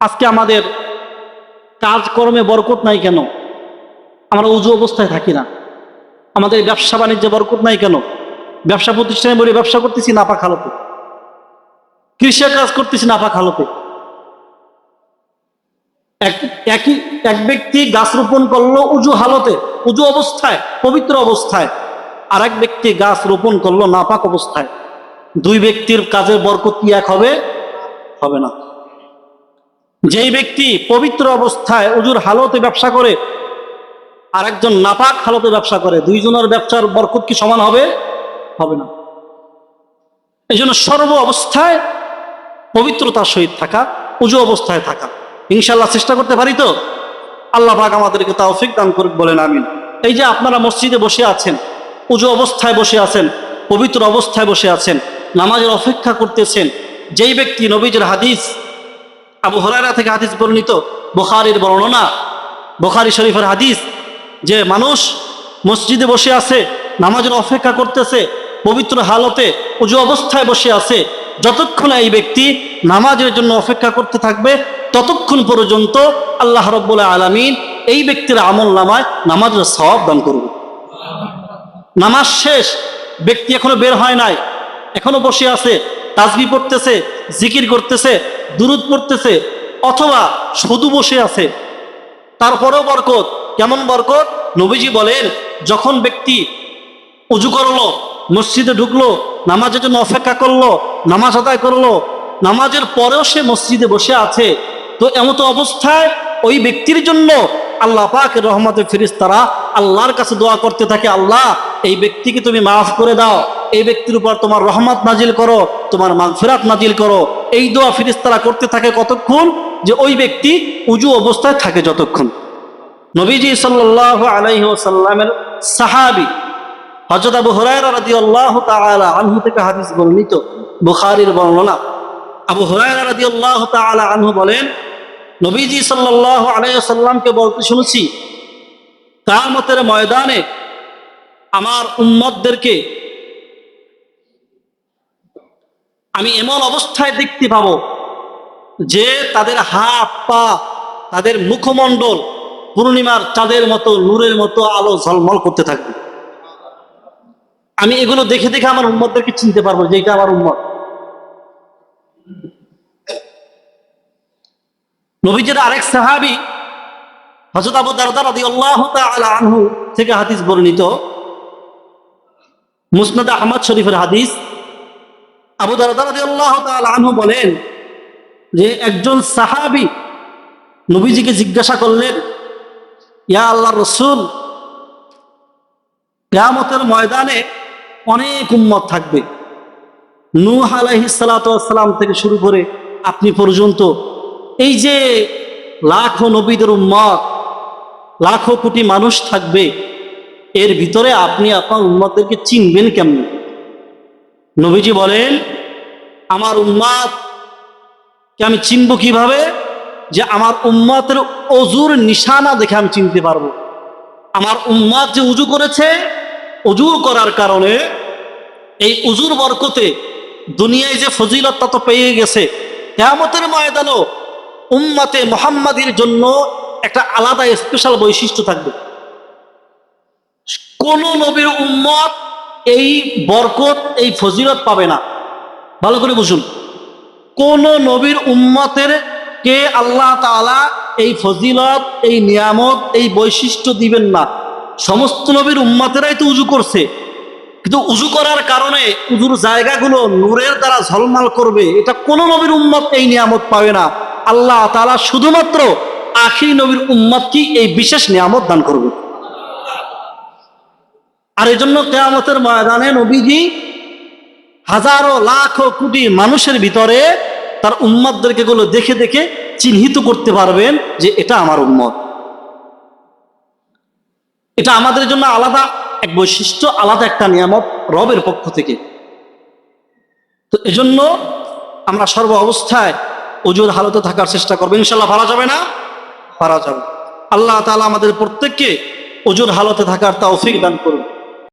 আজকে আমাদের কাজকর্মে বরকত নাই কেন? আমরা উজু অবস্থায় থাকি না। আমাদের ব্যবসা বাণিজ্যে বরকত নাই কেন? ব্যবসা প্রতিষ্ঠানে বলে, ব্যবসা করতেছি নাপাক হালতে। কৃষি কাজ করতেছি নাপাক হালতে। এক, একই, এক ব্যক্তি গাছ রোপণ করল উজু হালতে, উজু অবস্থায়, পবিত্র অবস্থায়। আর এক ব্যক্তি গাছ রোপণ করল নাপাক অবস্থায়। দুই ব্যক্তির কাজের বরকত কি এক হবে? হবে না। যেই ব্যক্তি পবিত্র অবস্থায় উজুর হালতে ব্যবসা করে আর একজন নাপাক হালতে ব্যবসা করে, দুইজনের ব্যবসার বরকত কি সমান হবে? হবে না। এই জন্য সর্ব অবস্থায় পবিত্রতার সহিত থাকা, উজু অবস্থায় থাকা ইনশাল্লাহ চেষ্টা করতে পারি তো? আল্লাহ পাক আমাদেরকে তাওফিক দান করুক, বলেন আমিন। এই যে আপনারা মসজিদে বসে আছেন, উজু অবস্থায় বসে আছেন, পবিত্র অবস্থায় বসে আছেন, নামাজের অপেক্ষা করতেছেন, যেই ব্যক্তি নবীজের হাদিস আবু হরাইরা থেকে হাদিস বর্ণিত, বোখারির বর্ণনা, বোখারি শরীফের হাদিস, যে মানুষ মসজিদে বসে আছে, নামাজের অপেক্ষা করতেছে, পবিত্র হালতে, উজু অবস্থায় বসে আছে, যতক্ষণ এই ব্যক্তি নামাজের জন্য অপেক্ষা করতে থাকবে, ততক্ষণ পর্যন্ত আল্লাহ রব্বুল আলমিন এই ব্যক্তির আমল নামায় নামাজের সওয়াব দান করবে নামাজ শেষ, ব্যক্তি এখনও বের হয় নাই, এখনও বসে আছে, তাজবি পড়তেছে, জিকির করতেছে দুরুদ পড়তেছে অথবা শুধু বসে আছে। তারপরেও বরকত। কেমন বরকত? নবীজি বলেন, যখন ব্যক্তি উজু করল, মসজিদে ঢুকলো, নামাজের জন্য অপেক্ষা করল, নামাজ আদায় করল, নামাজের পরেও সে মসজিদে বসে আছে, তো এমতো অবস্থায় ওই ব্যক্তির জন্য আল্লাহ পাক রহমতের ফিরিস্তারা আল্লাহর কাছে দোয়া করতে থাকে, আল্লাহ, এই ব্যক্তিকে তুমি মাফ করে দাও। এই ব্যক্তির উপর তোমার রহমত নাজিল করো, তোমার মাগফিরাত নাজিল করো। এই দোয়া ফিরিস্তারা করতে থাকে কতক্ষণ? যে ওই ব্যক্তি উজু অবস্থায় থাকে যতক্ষণ। নবীজি সাল্লাহ আলাইহি ওসাল্লামের সাহাবি হজরত আবু হুরায়রা তাআলা আনহু থেকে হাদিস বর্ণিত, বুখারীর বর্ণনা। আবু হুরায়রা তাআলা আনহু বলেন, নবীজি সাল্লাল্লাহু আলাইহি ওয়াসাল্লামকে বলতে শুনেছি কিয়ামতের ময়দানে আমার উম্মতদেরকে আমি এমন অবস্থায় দেখতে পাবো যে তাদের হাত, পা, তাদের মুখমণ্ডল পূর্ণিমার চাঁদের মতো, নূরের মতো আলো ঝলমল করতে থাকবে। আমি এগুলো দেখে দেখে আমার উম্মতদেরকে চিনতে পারব যে এটা আমার উম্মত। নবীজের আরেক সাহাবি হজরত আবু দারদা রাদিয়াল্লাহু তাআলা আনহু থেকে হাদিস বর্ণিত। মুসনাদ আহমদ শরীফের হাদিস। আবু দারদা রাদিয়াল্লাহু তাআলা আনহু বলেন যে একজন সাহাবি নবীজিকে জিজ্ঞাসা করলেন, ইয়া আল্লাহ রসুল, কেয়ামতের ময়দানে অনেক উম্মত থাকবে। নূহ আলাইহিসালাম থেকে শুরু করে আপনি পর্যন্ত এই যে লাখো নবীদের উম্মত, লাখো কোটি মানুষ থাকবে, এর ভিতরে আপনি আপনার উম্মতদেরকে চিনবেন কেমন? নবীজি বলেন, আমার উম্মাদ, কে আমি চিনব কীভাবে? যে আমার উম্মাতের অজুর নিশানা দেখে আমি চিনতে পারব। আমার উম্মাদ যে উজু করেছে, উজু করার কারণে এই উজুর বরকতে দুনিয়ায় যে ফজিলত তা তো পেয়ে গেছে। কেয়ামতের ময়দানও উম্মাতে মোহাম্মদের জন্য একটা আলাদা স্পেশাল বৈশিষ্ট্য থাকবে। কোন নবীর উম্মত এই বরকত, এই ফজিলত পাবে না। ভালো করে বুঝুন। কোন নবীর উম্মতের কে আল্লাহ তাআলা এই ফজিলত, এই নিয়ামত, এই বৈশিষ্ট্য দিবেন না। সমস্ত নবীর উম্মতেরাই তো উজু করছে। কিন্তু উজু করার কারণে উজুর জায়গাগুলো নূরের দ্বারা ঝলমাল করবে, এটা কোন নবীর উম্মত এই নিয়ামত পাবে না। আল্লাহ তাআলা শুধুমাত্র আখিরি নবীর উম্মতকেই এই বিশেষ নিয়ামত দান করবে। আর এই জন্য কেয়ামতের ময়দানে নবীজি হাজারো লাখো কোটি মানুষের ভিতরে তার উম্মতদেরকে গুলো দেখে দেখে চিহ্নিত করতে পারবেন যে এটা আমার উম্মত। এটা আমাদের জন্য আলাদা এক বৈশিষ্ট্য, আলাদা একটা নিয়ামত রবের পক্ষ থেকে। তো এজন্য আমরা সর্ব অবস্থায় অজুর হালতে থাকার চেষ্টা করব। ইনশাল্লাহ পারা যাবে না? পারা যাবে। আল্লাহ তাআলা আমাদের প্রত্যেককে অজুর হালতে থাকার তৌফিক দান করুন।